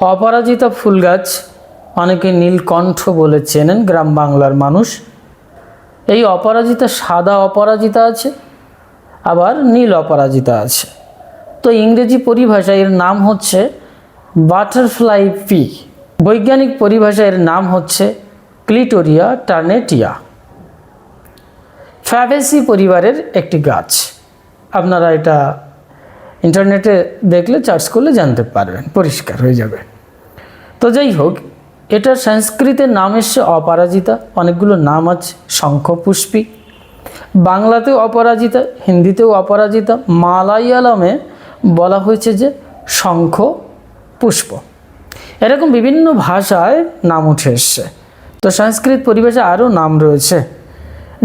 অপরাজিতা ফুল গাছ অনেকে নীলকণ্ঠ বলে চেনেন গ্রাম বাংলার মানুষ। এই অপরাজিতা সাদা অপরাজিতা আছে, আবার নীল অপরাজিতা আছে। তো ইংরেজি পরিভাষায় এর নাম হচ্ছে বাটারফ্লাই পি। বৈজ্ঞানিক পরিভাষায় এর নাম হচ্ছে ক্লিটোরিয়া টার্নেটিয়া। ফ্যাবেসি পরিবারের একটি গাছ। আপনারা এটা ইন্টারনেটে দেখলে চার্জ করলে জানতে পারবেন, পরিষ্কার হয়ে যাবে। তো যাই হোক, এটা সংস্কৃতের নাম এসছে অপরাজিতা, অনেকগুলো নাম আছে, শঙ্খপুষ্পী। বাংলাতেও অপরাজিতা, হিন্দিতেও অপরাজিতা, মালায়ালামে বলা হয়েছে যে শঙ্খ পুষ্প এরকম বিভিন্ন ভাষায় নাম উঠে এসছে। তো সংস্কৃত পরিবেশে আরও নাম রয়েছে,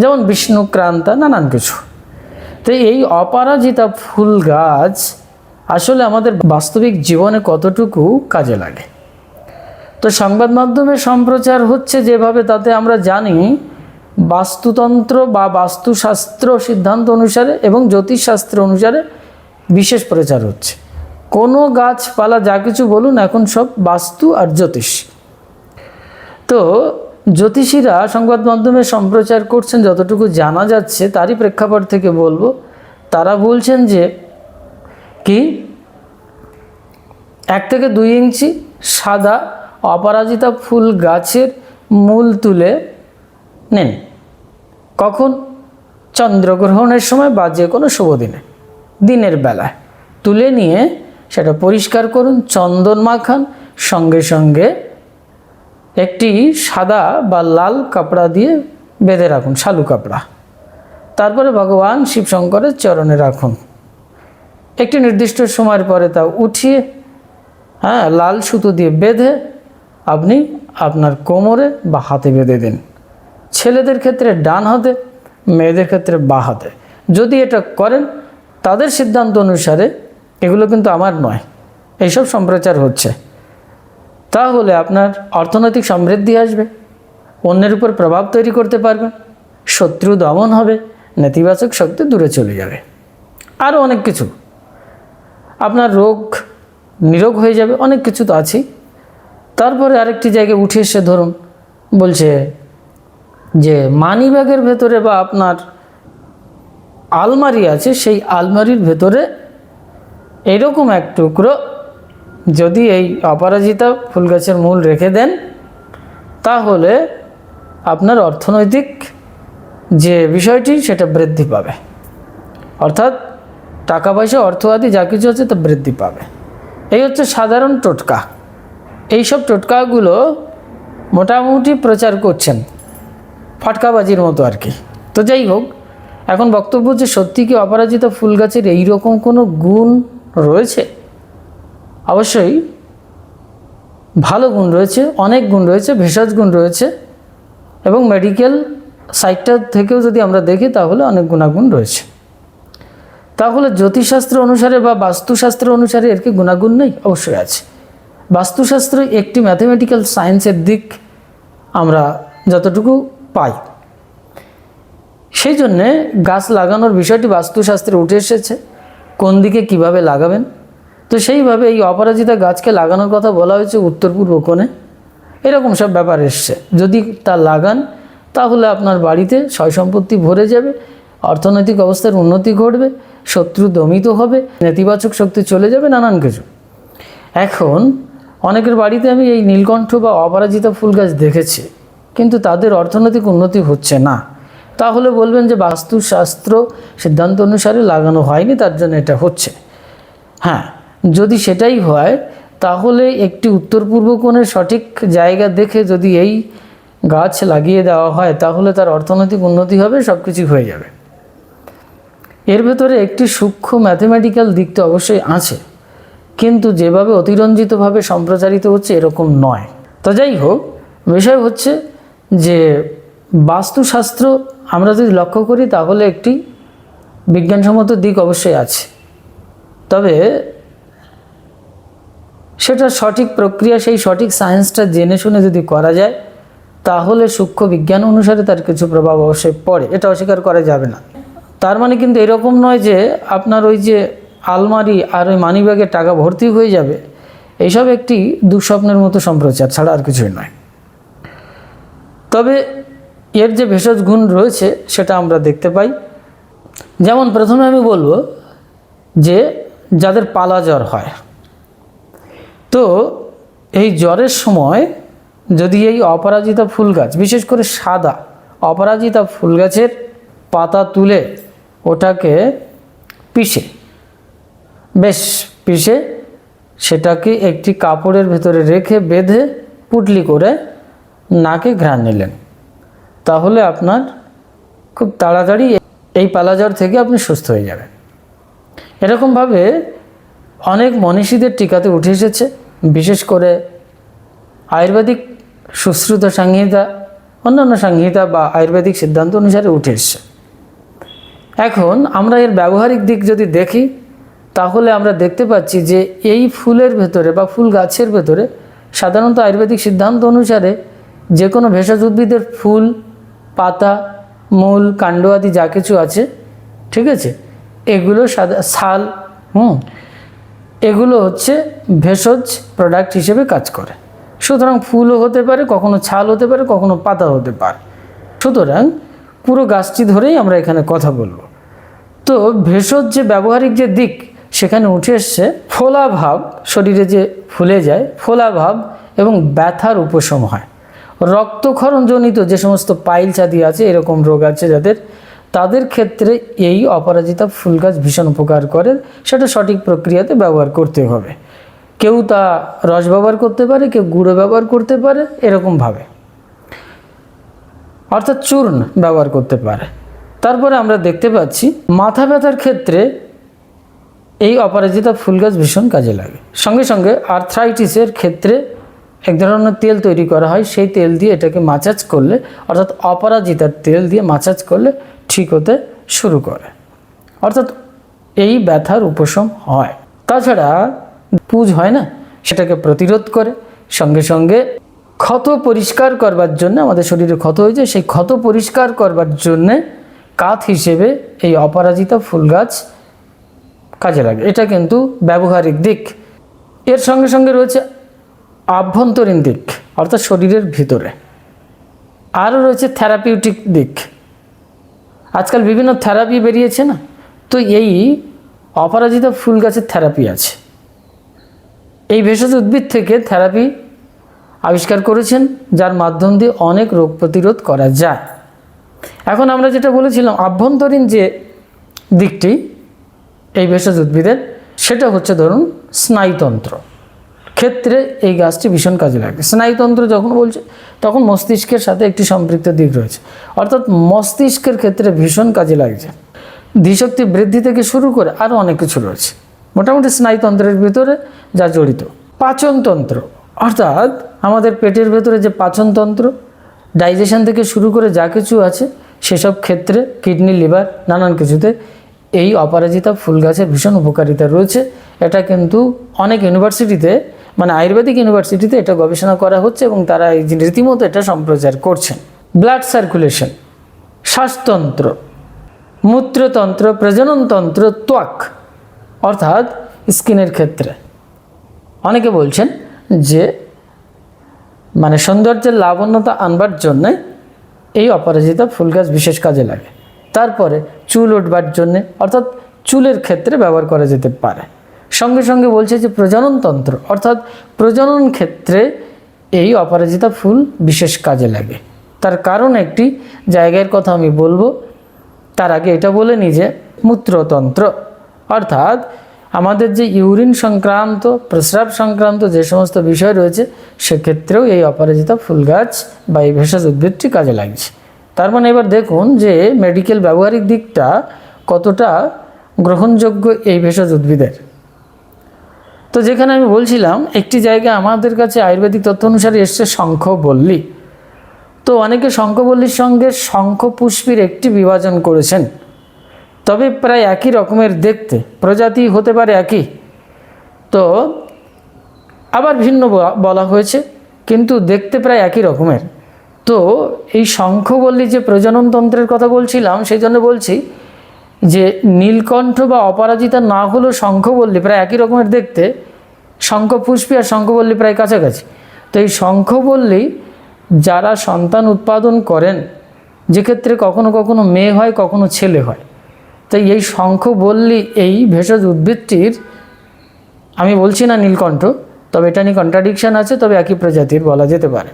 যেমন বিষ্ণুক্রান্তা নানান কিছু। তো এই অপরাজিতা ফুল গাছ আসলে আমাদের বাস্তবিক জীবনে কতটুকু কাজে লাগে? তো সংবাদ মাধ্যমে সম্প্রচার হচ্ছে যেভাবে, তাতে আমরা জানি বাস্তুতন্ত্র বা বাস্তুশাস্ত্র সিদ্ধান্ত অনুসারে এবং জ্যোতিষশাস্ত্র অনুসারে বিশেষ প্রচার হচ্ছে। কোনো গাছপালা, যা কিছু বলুন, এখন সব বাস্তু আর জ্যোতিষ। তো জ্যোতিষীরা সংবাদ মাধ্যমে সম্প্রচার করছেন, যতটুকু জানা যাচ্ছে, তারই প্রেক্ষাপট থেকে বলব। তারা বলছেন যে, কি? এক থেকে দুই ইঞ্চি সাদা অপরাজিতা ফুল গাছের মূল তুলে নেন। কখন? চন্দ্রগ্রহণের সময় বা যে কোনো শুভ দিনে। দিনের বেলায়। তুলে নিয়ে সেটা পরিষ্কার করুন, চন্দন মাখান, সঙ্গে সঙ্গে একটি সাদা বা লাল কাপড়া দিয়ে বেঁধে রাখুন, শালু কাপড়া। তারপরে ভগবান শিবশঙ্করের চরণে রাখুন। একটি নির্দিষ্ট সময়ের পরে তা উঠিয়ে হ্যাঁ লাল সুতো দিয়ে বেঁধে আপনি আপনার কোমরে বা হাতে বেঁধে দিন। ছেলেদের ক্ষেত্রে ডান হাতে, মেয়েদের ক্ষেত্রে বা হাতে। যদি এটা করেন, তাদের সিদ্ধান্ত অনুসারে এগুলো কিন্তু আমার নয়। এইসব সম্প্রচার হচ্ছে। তাহলে আপনার অর্থনৈতিক সমৃদ্ধি আসবে, অন্যের উপর প্রভাব তৈরি করতে পারবেন শত্রু দমন হবে, নেতিবাচক শক্তি দূরে চলে যাবে। আরও অনেক কিছু। আপনার রোগ নিরোগ হয়ে যাবে, অনেক কিছু তো আছেই। তারপরে আরেকটি জায়গায় উঠে এসে ধরুন বলছে যে মানি ব্যাগের ভেতরে বা আপনার আলমারি আছে, সেই আলমারির ভেতরে এরকম এক টুকরো যদি এই অপরাজিতা ফুল গাছের মূল রেখে দেন, তাহলে আপনার অর্থনৈতিক যে বিষয়টি, সেটা বৃদ্ধি পাবে। অর্থাৎ টাকা পয়সা, অর্থ আদি যা কিছু আছে, তা বৃদ্ধি পাবে। এই হচ্ছে সাধারণ টোটকা। এইসব টোটকাগুলো মোটামুটি প্রচার করছেন ফাটকাবাজির মতো আর কি। তো যাই হোক, এখন বক্তব্য যে সত্যি কি অপরাজিত ফুল গাছের এইরকম কোনো গুণ রয়েছে? অবশ্যই ভালো গুণ রয়েছে, অনেক গুণ রয়েছে, ভেষজ গুণ রয়েছে এবং মেডিকেল সাইডটা থেকেও যদি আমরা দেখি তাহলে অনেক গুণাগুণ রয়েছে। তাহলে জ্যোতিষশাস্ত্র অনুসারে বা বাস্তুশাস্ত্র অনুসারে এর কি গুণাগুণ নেই? অবশ্যই আছে। বাস্তুশাস্ত্র একটি ম্যাথমেটিক্যাল সায়েন্সের দিক আমরা যতটুকু পাই। সেই জন্যে গাছ লাগানোর বিষয়টি বাস্তুশাস্ত্রে উঠে এসেছে। কোন দিকে কীভাবে লাগাবেন? তো সেইভাবে এই অপরাজিতা গাছকে লাগানোর কথা বলা হয়েছে উত্তর পূর্ব কোণে। এরকম সব ব্যাপার এসছে। যদি তা লাগান, তাহলে আপনার বাড়িতে সয় সম্পত্তি ভরে যাবে, অর্থনৈতিক অবস্থার উন্নতি ঘটবে, শত্রু দমিত হবে, নেতিবাচক শক্তি চলে যাবে, নানান কিছু। এখন অনেকের বাড়িতে আমি এই নীলকণ্ঠ বা অপরাজিতা ফুল গাছ দেখেছি, কিন্তু তাদের অর্থনৈতিক উন্নতি হচ্ছে না। তাহলে বলবেন যে বাস্তুশাস্ত্র সিদ্ধান্ত অনুসারে লাগানো হয়নি, তার জন্য এটা হচ্ছে। হ্যাঁ যদি সেটাই হয়, তাহলে একটি উত্তর পূর্ব কোণের সঠিক জায়গা দেখে যদি এই গাছ লাগিয়ে দেওয়া হয়, তাহলে তার অর্থনৈতিক উন্নতি হবে সব কিছু হয়ে যাবে। এর ভেতরে একটি সূক্ষ্ম ম্যাথমেটিক্যাল দিক তো অবশ্যই আছে, কিন্তু যেভাবে অতিরঞ্জিতভাবে সম্প্রচারিত হচ্ছে, এরকম নয়। তো যাই হোক, বিষয় হচ্ছে যে বাস্তুশাস্ত্র আমরা যদি লক্ষ্য করি, তাহলে একটি বিজ্ঞানসম্মত দিক অবশ্যই আছে। তবে সেটা সঠিক প্রক্রিয়া, সেই সঠিক সায়েন্সটা জেনে শুনে যদি করা যায়, তাহলে সূক্ষ্ম বিজ্ঞান অনুসারে তার কিছু প্রভাব অবশ্যই পড়ে। এটা অস্বীকার করা যাবে না। তার মানে কিন্তু এরকম নয় যে আপনার ওই যে আলমারি আর ওই মানিব্যাগে টাকা ভর্তি হয়ে যাবে, এইসব একটি দুঃস্বপ্নের মতো সম্প্রচার ছাড়া আর কিছুই নয়। তবে এর যে ভেষজ গুণ রয়েছে, সেটা আমরা দেখতে পাই। যেমন প্রথমে আমি বলব যে যাদের পালা জ্বর হয় তো এই জ্বরের সময় যদি এই অপরাজিতা ফুল গাছ, বিশেষ করে সাদা অপরাজিতা ফুল গাছের পাতা তুলে ওটাকে পিষে, বেশ পিষে সেটাকে একটি কাপড়ের ভেতরে রেখে বেঁধে পুটলি করে নাকে ঘ্রাণ নিলেন। তাহলে আপনার খুব তাড়াতাড়ি এই পালাজ্বর থেকে আপনি সুস্থ হয়ে যাবেন। এরকমভাবে অনেক মনীষীদের টিকাতে উঠে এসেছে, বিশেষ করে আয়ুর্বেদিক সুশ্রুত সংহিতা, অন্যান্য সংহিতা বা আয়ুর্বেদিক সিদ্ধান্ত অনুসারে উঠে এসছে। এখন আমরা এর ব্যবহারিক দিক যদি দেখি, তাহলে আমরা দেখতে পাচ্ছি যে এই ফুলের ভেতরে বা ফুল গাছের ভেতরে সাধারণত আয়ুর্বেদিক সিদ্ধান্ত অনুসারে যে কোনো ভেষজ উদ্ভিদের ফুল, পাতা, মূল, কাণ্ড আদি যা কিছু আছে, ঠিক আছে, এগুলো সাদা ছাল হুম এগুলো হচ্ছে ভেষজ প্রোডাক্ট হিসেবে কাজ করে। সুতরাং ফুলও হতে পারে, কখনো ছাল হতে পারে, কখনো পাতা হতে পারে। সুতরাং পুরো গাছটি ধরেই আমরা এখানে কথা বলব। তো ভেষজ যে ব্যবহারিক যে দিক, সেখানে উঠে এসছে ফোলা ভাব, শরীরে যে ফুলে যায়, ফোলা ভাব এবং ব্যথার উপশম হয়। রক্তক্ষরণজনিত যে সমস্ত পাইলস আদি আছে, এরকম রোগ আছে যাদের তাদের ক্ষেত্রে এই অপরাজিতা ফুল গাছ ভীষণ উপকার করে। সেটা সঠিক প্রক্রিয়াতে ব্যবহার করতে হবে। কেউ তা রস ব্যবহার করতে পারে, কেউ গুঁড়ো ব্যবহার করতে পারে, এরকমভাবে। অর্থাৎ চূর্ণ ব্যবহার করতে পারে। তারপরে আমরা দেখতে পাচ্ছি, মাথা ব্যথার ক্ষেত্রে এই অপরাজিতা ফুল গাছ ভীষণ কাজে লাগে। সঙ্গে সঙ্গে আর্থ্রাইটিসের ক্ষেত্রে এক ধরনের তেল তৈরি করা হয়। সেই তেল দিয়ে এটাকে মাসাজ করলে, অর্থাৎ অপরাজিতার তেল দিয়ে মাসাজ করলে ঠিক হতে শুরু করে। অর্থাৎ এই ব্যথার উপশম হয়। তাছাড়া পুজ হয় না, সেটাকে প্রতিরোধ করে, সঙ্গে সঙ্গে ক্ষত পরিষ্কার করবার জন্য, আমাদের শরীরে ক্ষত হয়েছে, সেই ক্ষত পরিষ্কার করবার জন্যে কাঠ হিসেবে এই অপরাজিতা ফুল গাছ কাজে লাগে। এটা কিন্তু ব্যবহারিক দিক। এর সঙ্গে সঙ্গে রয়েছে আভ্যন্তরীণ দিক, অর্থাৎ শরীরের ভিতরে। আরও রয়েছে থেরাপিউটিক দিক। আজকাল বিভিন্ন থেরাপি বেরিয়েছে না? তো এই অপরাজিতা ফুল গাছের থেরাপি আছে। এই ভেষজ উদ্ভিদ থেকে থেরাপি আবিষ্কার করেছেন, যার মাধ্যম দিয়ে অনেক রোগ প্রতিরোধ করা যায়। এখন আমরা যেটা বলেছিলাম, আভ্যন্তরীণ যে দিকটি এই ভেষজ উদ্ভিদের, সেটা হচ্ছে ধরুন স্নায়ুতন্ত্র। ক্ষেত্রে এই গাছটি ভীষণ কাজে লাগে। স্নায়ুতন্ত্র যখন বলছে, তখন মস্তিষ্কের সাথে একটি সম্পৃক্ত দিক রয়েছে। অর্থাৎ মস্তিষ্কের ক্ষেত্রে ভীষণ কাজে লাগছে। ধীশক্তি বৃদ্ধি থেকে শুরু করে আরও অনেক কিছু রয়েছে। মোটামুটি স্নায়ুতন্ত্রের ভিতরে যা জড়িত। পাচনতন্ত্র, অর্থাৎ আমাদের পেটের ভেতরে যে পাচনতন্ত্র, ডাইজেশন থেকে শুরু করে যা কিছু আছে, সেসব ক্ষেত্রে কিডনি, লিভার, নানান কিছুতে এই অপরাজিতা ফুল গাছের ভীষণ উপকারিতা রয়েছে। এটা কিন্তু অনেক ইউনিভার্সিটিতে মানে আয়ুর্বেদিক ইউনিভার্সিটিতে এটা গবেষণা করা হচ্ছে এবং তারা এই রীতিমতো এটা সম্প্রচার করছেন। ব্লাড সার্কুলেশন শ্বাসতন্ত্র, মূত্রতন্ত্র, প্রজননতন্ত্র, ত্বক, অর্থাৎ স্কিনের ক্ষেত্রে। অনেকে বলছেন যে মানে সৌন্দর্যের লাবণ্যতা আনবার জন্যে এই অপরাজিতা ফুল গাছ বিশেষ কাজে লাগে। তারপরে চুল উঠবার জন্যে, অর্থাৎ চুলের ক্ষেত্রে ব্যবহার করা যেতে পারে। সঙ্গে সঙ্গে বলছে যে প্রজননতন্ত্র অর্থাৎ প্রজনন ক্ষেত্রে এই অপরাজিতা ফুল বিশেষ কাজে লাগে। তার কারণ একটি, জায়গার কথা আমি বলব, তার আগে এটা বলে নিই যে মূত্রতন্ত্র। অর্থাৎ আমাদের যে ইউরিন সংক্রান্ত, প্রস্রাব সংক্রান্ত যে সমস্ত বিষয় রয়েছে, সেক্ষেত্রেও এই অপরাজিতা ফুল গাছ বা এই ভেষজ উদ্ভিদটি কাজে লাগছে। তার মানে এবার দেখুন যে মেডিকেল ব্যবহারিক দিকটা কতটা গ্রহণযোগ্য এই ভেষজ উদ্ভিদের। তো যেখানে আমি বলছিলাম, একটি জায়গায় আমাদের কাছে আয়ুর্বেদিক তথ্য অনুসারে এসছে শঙ্খ বল্লী তো অনেকে শঙ্খবল্লীর সঙ্গে শঙ্খ পুষ্পীর একটি বিভাজন করেছেন। তবে প্রায় একই রকমের দেখতে প্রজাতি হতে পারে একই। তো আবার ভিন্ন বলা হয়েছে, কিন্তু দেখতে প্রায় একই রকমের। তো এই শঙ্খবল্লী যে প্রজননতন্ত্রের কথা বলছিলাম, সেই জন্য বলছি যে নীলকণ্ঠ বা অপরাজিতা না হলেও শঙ্খবল্লী প্রায় একই রকমের দেখতে, শঙ্খপুষ্পী আর শঙ্খবল্লী প্রায় কাছাকাছি। তো এই শঙ্খবল্লী যারা সন্তান উৎপাদন করেন যেক্ষেত্রে কখনো কখনো মেয়ে হয়, কখনো ছেলে হয়। তাই এই শঙ্খবল্লী, এই ভেষজ উদ্ভিদটির, আমি বলছি না নীলকণ্ঠ, তবে এটা নিয়ে কন্ট্রাডিকশান আছে, তবে একই প্রজাতির বলা যেতে পারে।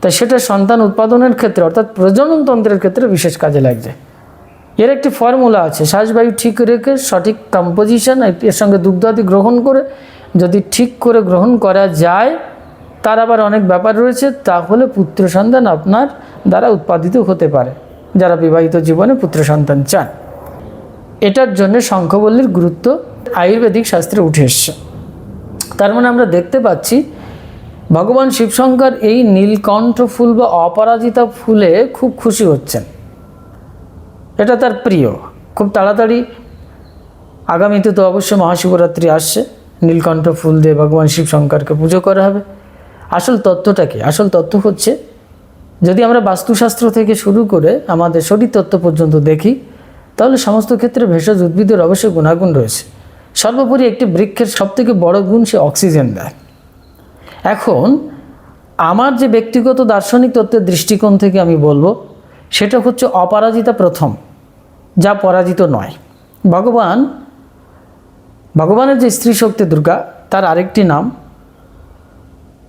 তা সেটা সন্তান উৎপাদনের ক্ষেত্রে, অর্থাৎ প্রজননতন্ত্রের ক্ষেত্রে বিশেষ কাজে লাগছে। এর একটি ফর্মুলা আছে। শ্বাসবায়ু ঠিক রেখে সঠিক কম্পোজিশন এর সঙ্গে দুগ্ধাদি গ্রহণ করে যদি ঠিক করে গ্রহণ করা যায়, তার আবার অনেক ব্যাপার রয়েছে, তাহলে পুত্র সন্তান আপনার দ্বারা উৎপাদিত হতে পারে, যারা বিবাহিত জীবনে পুত্র সন্তান চান। এটার জন্য শঙ্খবল্লীর গুরুত্ব আয়ুর্বেদিক শাস্ত্রে উঠে এসছে। তার মানে আমরা দেখতে পাচ্ছি, ভগবান শিবশঙ্কর এই নীলকণ্ঠ ফুল বা অপরাজিতা ফুলে খুব খুশি হচ্ছেন। এটা তার প্রিয়। খুব তাড়াতাড়ি আগামীতে তো অবশ্যই মহাশিবরাত্রি আসছে। নীলকণ্ঠ ফুল দিয়ে ভগবান শিব শঙ্করকে পুজো করা হবে। আসল তত্ত্বটা কি? আসল তত্ত্ব হচ্ছে, যদি আমরা বাস্তুশাস্ত্র থেকে শুরু করে আমাদের শরীর তত্ত্ব পর্যন্ত দেখি, তাহলে সমস্ত ক্ষেত্রে ভেষজ উদ্ভিদের অবশ্যই গুণাগুণ রয়েছে। সর্বোপরি একটি বৃক্ষের সবথেকে বড় গুণ সে অক্সিজেন দেয়। এখন, আমার যে ব্যক্তিগত দার্শনিক তত্ত্বের দৃষ্টিকোণ থেকে আমি বলব সেটা হচ্ছে অপরাজিতা প্রথম, যা পরাজিত নয়। ভগবান, ভগবানের যে স্ত্রী শক্তি দুর্গা, তার আরেকটি নাম।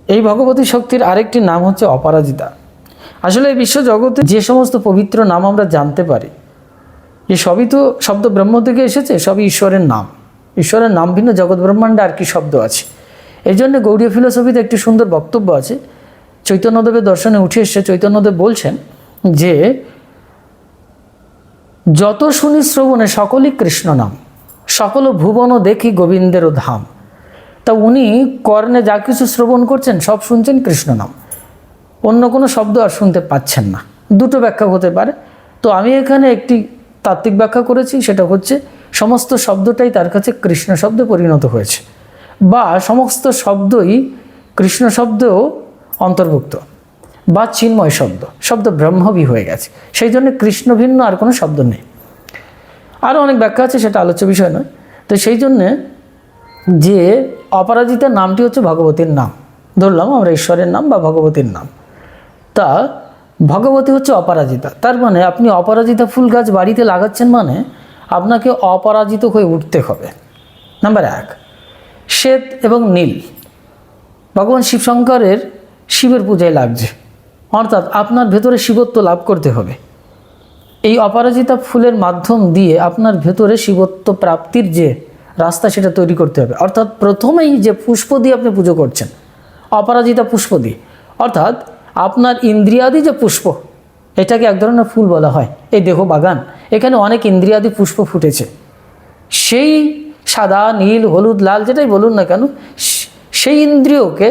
এই ভগবতী শক্তির আরেকটি নাম হচ্ছে অপরাজিতা। আসলে এই বিশ্ব জগতে যে সমস্ত পবিত্র নাম আমরা জানতে পারি, এ সবই তো শব্দ ব্রহ্ম থেকে এসেছে, সবই ঈশ্বরের নাম। ঈশ্বরের নাম ভিন্ন, জগৎ ব্রহ্মাণ্ডে আর কি শব্দ আছে। এই জন্য গৌড়ীয় ফিলোসফিতে একটি সুন্দর বক্তব্য আছে। চৈতন্যদেবের দর্শনে উঠে এসছে চৈতন্যদেব বলছেন যে যত শুনি শ্রবণে সকলই কৃষ্ণ নাম, সকল ভুবন দেখি গোবিন্দেরও ধাম। তা উনি কর্ণে যা কিছু শ্রবণ করছেন, সব শুনছেন কৃষ্ণ নাম। অন্য কোনো শব্দ আর শুনতে পাচ্ছেন না। দুটো ব্যাখ্যা হতে পারে। তো আমি এখানে একটি তাত্ত্বিক ব্যাখ্যা করেছি, সেটা হচ্ছে সমস্ত শব্দটাই তার কাছে কৃষ্ণ শব্দে পরিণত হয়েছে। বা সমস্ত শব্দই কৃষ্ণ শব্দেও অন্তর্ভুক্ত। বা চিন্ময় শব্দ। শব্দ ব্রহ্মবি হয়ে গেছে। সেই জন্য কৃষ্ণ ভিন্ন আর কোনো শব্দ নেই। আরও অনেক ব্যাখ্যা আছে, সেটা আলোচ্য বিষয় নয়। তো সেই জন্যে যে অপরাজিতার নামটি হচ্ছে ভগবতীর নাম। ধরলাম আমরা ঈশ্বরের নাম বা ভগবতীর নাম। তা ভগবতী হচ্ছে অপরাজিতা। তার মানে আপনি অপরাজিতা ফুল গাছ বাড়িতে লাগাচ্ছেন মানে আপনাকে অপরাজিত হয়ে উঠতে হবে। নাম্বার এক, শ্বেত এবং নীল। ভগবান শিবশঙ্করের শিবের পূজায় লাগছে। অর্থাৎ আপনার ভেতরে শিবত্ব লাভ করতে হবে। এই অপরাজিতা ফুলের মাধ্যম দিয়ে আপনার ভেতরে শিবত্ব প্রাপ্তির যে রাস্তা সেটা তৈরি করতে হবে। অর্থাৎ প্রথমেই যে পুষ্প দিয়ে আপনি পুজো করছেন, অপরাজিতা পুষ্প দিয়ে, অর্থাৎ আপনার ইন্দ্রিয়াদি যে পুষ্প, এটাকে এক ধরনের ফুল বলা হয়, এই দেহ বাগান। এখানে অনেক ইন্দ্রিয়াদি পুষ্প ফুটেছে। সেই সাদা, নীল, হলুদ, লাল যেটাই বলুন না কেন সেই ইন্দ্রিয়কে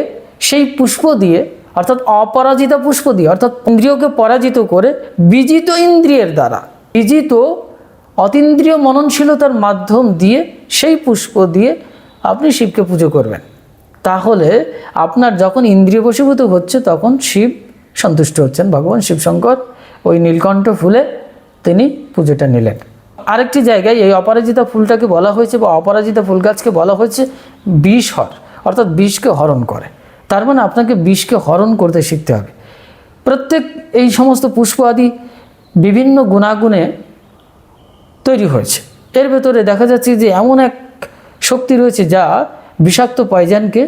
সেই পুষ্প দিয়ে অর্থাৎ অপরাজিতা পুষ্প দিয়ে, অর্থাৎ ইন্দ্রিয়কে পরাজিত করে বিজিত ইন্দ্রিয়ের দ্বারা, বিজিত অতীন্দ্রিয় মননশীলতার মাধ্যম দিয়ে সেই পুষ্প দিয়ে আপনি শিবকে পুজো করবেন। তাহলে আপনার যখন ইন্দ্রিয় বশীভূত হচ্ছে, তখন শিব সন্তুষ্ট হচ্ছেন। ভগবান শিবশঙ্কর ওই নীলকণ্ঠ ফুলে তিনি পুজোটা নিলেন। আরেকটি জায়গায় এই অপরাজিতা ফুলটাকে বলা হয়েছে বা অপরাজিতা ফুল গাছকে বলা হয়েছে বিষহর, অর্থাৎ বিষকে হরণ করে। তার মানে আপনাকে বিষকে হরণ করতে শিখতে হবে। প্রত্যেক এই সমস্ত পুষ্প আদি বিভিন্ন গুণাগুণে তৈরি হয়েছে। এর ভেতরে দেখা যাচ্ছে যে এমন এক শক্তি রয়েছে যা বিষাক্ত পয়জানকে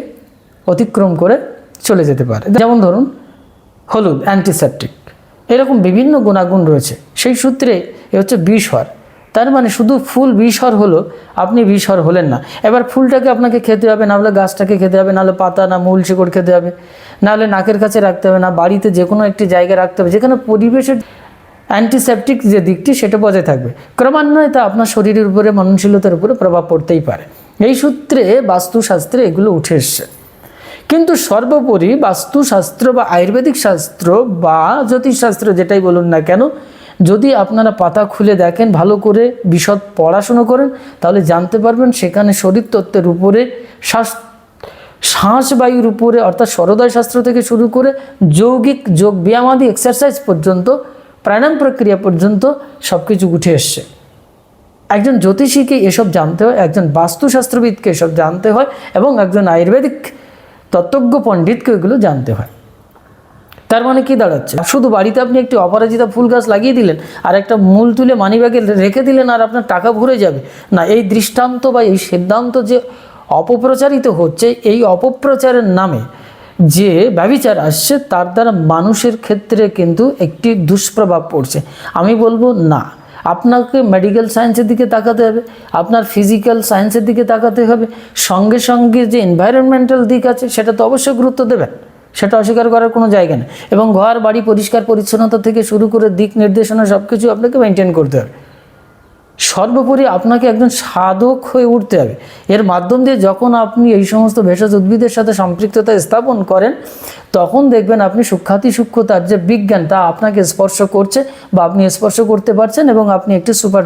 অতিক্রম করে চলে যেতে পারে। যেমন ধরুন, হলুদ অ্যান্টিসেপটিক এরকম বিভিন্ন গুণাগুণ রয়েছে। সেই সূত্রে এ হচ্ছে বিষহর তার মানে শুধু ফুল বিষহর হলো, আপনি বিষহর হলেন না। এবার ফুলটাকে আপনাকে খেতে হবে, না হলে গাছটাকে খেতে হবে নাহলে পাতা, না মূল শিকড় খেতে হবে নাহলে নাকের কাছে রাখতে হবে, না বাড়িতে যে কোনো একটি জায়গায় রাখতে হবে, যেখানে পরিবেশের অ্যান্টিসেপটিক যে দিকটি সেটা বজায় থাকবে। ক্রমান্বয়ে তা আপনার শরীরের উপরে, মননশীলতার উপরে প্রভাব পড়তেই পারে। এই সূত্রে বাস্তুশাস্ত্রে এগুলো উঠে এসছে। কিন্তু সর্বোপরি বাস্তুশাস্ত্র বা আয়ুর্বেদিক শাস্ত্র বা জ্যোতিষশাস্ত্র যেটাই বলুন না কেন যদি আপনারা পাতা খুলে দেখেন, ভালো করে বিশদ পড়াশুনো করেন, তাহলে জানতে পারবেন সেখানে শরীর তত্ত্বের উপরে শ্বাস শ্বাস বায়ুর উপরে, অর্থাৎ সরোদয় শাস্ত্র থেকে শুরু করে যৌগিক, যোগ ব্যায়ামাদি এক্সারসাইজ পর্যন্ত, প্রাণায়াম প্রক্রিয়া পর্যন্ত সব কিছু উঠে এসছে। একজন জ্যোতিষীকে এসব জানতে হয়, একজন বাস্তুশাস্ত্রবিদকে এসব জানতে হয়, এবং একজন আয়ুর্বেদিক তত্ত্বজ্ঞ পণ্ডিতকে এগুলো জানতে হয়। তার মানে কি দাঁড়াচ্ছে? শুধু বাড়িতে আপনি একটি অপরাজিতা ফুল গাছ লাগিয়ে দিলেন, আর একটা মূল তুলে মানিব্যাগে রেখে দিলেন, আর আপনার টাকা ভরে যাবে। না, এই দৃষ্টান্ত বা এই সিদ্ধান্ত যে অপপ্রচারিত হচ্ছে, এই অপপ্রচারের নামে যে ব্যবিচার আসছে, তার দ্বারা মানুষের ক্ষেত্রে কিন্তু একটি দুষ্প্রভাব পড়ছে। আমি বলব, না। আপনাকে মেডিকেল সায়েন্সের দিকে তাকাতে হবে, আপনার ফিজিক্যাল সায়েন্সের দিকে তাকাতে হবে। সঙ্গে সঙ্গে যে এনভায়রনমেন্টাল দিক আছে, সেটা তো অবশ্যই গুরুত্ব দেবেন। সেটা অস্বীকার করার কোনো জায়গা নেই। এবং ঘর, বাড়ি, পরিষ্কার, পরিচ্ছন্নতা থেকে শুরু করে দিক নির্দেশনা সব কিছু আপনাকে মেনটেন করতে হবে। সর্বোপরি আপনাকে একজন সাধক হয়ে উঠতে হবে। এর মাধ্যম দিয়ে যখন আপনি এই সমস্ত ভেষজ উদ্ভিদের সাথে সম্পৃক্ততা স্থাপন করেন, তখন দেখবেন আপনি সূক্ষাতি সূক্ষ্মতার যে বিজ্ঞান, তা আপনাকে স্পর্শ করছে বা আপনি স্পর্শ করতে পারছেন এবং আপনি একটি সুপার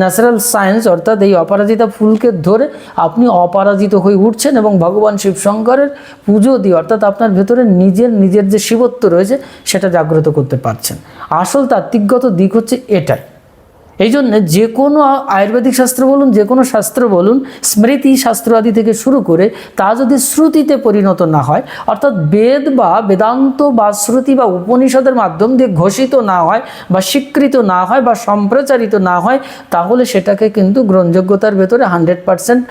ন্যাচারাল সায়েন্স অর্থাৎ এই অপরাজিতা ফুলকে ধরে আপনি অপরাজিত হয়ে উঠছেন এবং ভগবান শিবশঙ্করের পুজো দিয়ে অর্থাৎ আপনার ভেতরে নিজের নিজের যে শিবত্ব রয়েছে, সেটা জাগ্রত করতে পারছেন। আসল তাত্ত্বিকগত দিক হচ্ছে এটাই। এই জন্য যে কোনো আয়ুর্বেদিক শাস্ত্র বলুন, যে কোনো শাস্ত্র বলুন, স্মৃতি শাস্ত্র আদি থেকে শুরু করে তা যদি শ্রুতিতে পরিণত না হয়, অর্থাৎ বেদ বা বেদান্ত বা শ্রুতি বা উপনিষদের মাধ্যম দিয়ে ঘোষিত না হয় বা স্বীকৃত না হয় বা সম্প্রচারিত না হয়, তাহলে সেটাকে কিন্তু গ্রহণযোগ্যতার ভেতরে হান্ড্রেড পারসেন্ট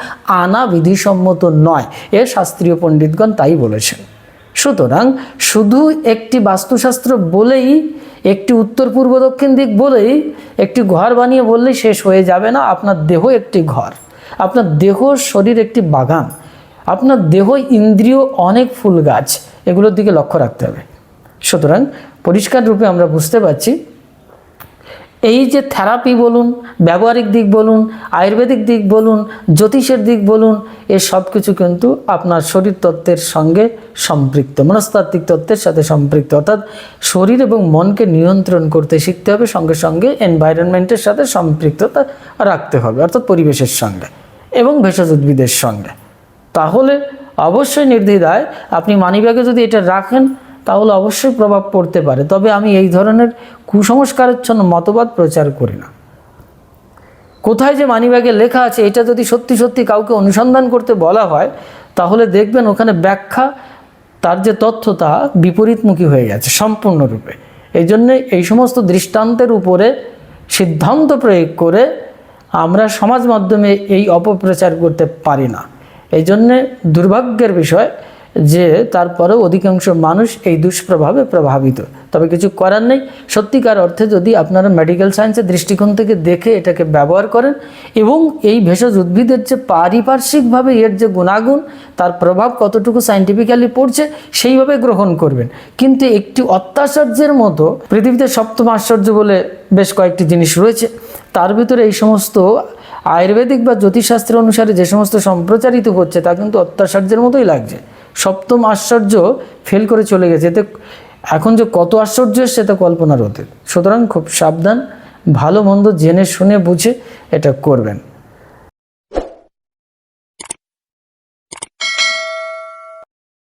আনা বিধিসম্মত নয়। এর শাস্ত্রীয় পণ্ডিতগণ তাই বলেছেন। সুতরাং শুধু একটি বাস্তুশাস্ত্র বলেই একটি উত্তর পূর্ব দক্ষিণ দিক বলেই একটি ঘর বানিয়ে বললেই শেষ হয়ে যাবে না, আপনার দেহ একটি ঘর। আপনার দেহ শরীর একটি বাগান। আপনার দেহ ইন্দ্রিয় অনেক ফুল গাছ। এগুলোর দিকে লক্ষ্য রাখতে হবে। সুতরাং পরিষ্কার রূপে আমরা বুঝতে পারছি এই যে থেরাপি বলুন, ব্যবহারিক দিক বলুন, আয়ুর্বেদিক দিক বলুন, জ্যোতিষের দিক বলুন, এ সব কিছু কিন্তু আপনার শরীর তত্ত্বের সঙ্গে সম্পৃক্ত, মনস্তাত্ত্বিক তত্ত্বের সাথে সম্পৃক্ত। অর্থাৎ শরীর এবং মনকে নিয়ন্ত্রণ করতে শিখতে হবে, সঙ্গে সঙ্গে এনভায়রনমেন্টের সাথে সম্পৃক্ততা রাখতে হবে, অর্থাৎ পরিবেশের সঙ্গে এবং ভেষজ উদ্ভিদের সঙ্গে। তাহলে অবশ্যই নির্দ্বিধায় আপনি মানিব্যাগে যদি এটা রাখেন তাহলে অবশ্যই প্রভাব পড়তে পারে। তবে আমি এই ধরনের কুসংস্কারের মতবাদ প্রচার করি না। কোথায় যে মানিব্যাগে লেখা আছে, এটা যদি সত্যি সত্যি কাউকে অনুসন্ধান করতে বলা হয়, তাহলে দেখবেন ওখানে ব্যাখ্যা, তার যে তথ্য, তা বিপরীতমুখী হয়ে গেছে সম্পূর্ণরূপে। এই জন্যে এই সমস্ত দৃষ্টান্তের উপরে সিদ্ধান্ত প্রয়োগ করে আমরা সমাজ মাধ্যমে এই অপপ্রচার করতে পারি না। এই জন্যে দুর্ভাগ্যের বিষয় যে তারপরেও অধিকাংশ মানুষ এই দুষ্প্রভাবে প্রভাবিত। তবে কিছু করার নেই। সত্যিকার অর্থে যদি আপনারা মেডিকেল সায়েন্সের দৃষ্টিকোণ থেকে দেখে এটাকে ব্যবহার করেন এবং এই ভেষজ উদ্ভিদের যে পারিপার্শ্বিকভাবে এর যে গুণাগুণ, তার প্রভাব কতটুকু সাইন্টিফিক্যালি পড়ছে, সেইভাবে গ্রহণ করবেন। কিন্তু একটি অত্যাশ্চর্যের মতো পৃথিবীতে সপ্তম আশ্চর্য বলে বেশ কয়েকটি জিনিস রয়েছে। তার ভিতরে এই সমস্ত আয়ুর্বেদিক বা জ্যোতিষশাস্ত্র অনুসারে যে সমস্ত সম্প্রচারিত হচ্ছে, তা কিন্তু অত্যাশ্চর্যের মতোই লাগছে। সপ্তম আশ্চর্য ফেল করে চলে গেছে। এতে এখন যে কত আশ্চর্য তা কল্পনার অতীত। সুতরাং খুব সাবধান, ভালো মন্দ জেনে শুনে বুঝে এটা করবেন।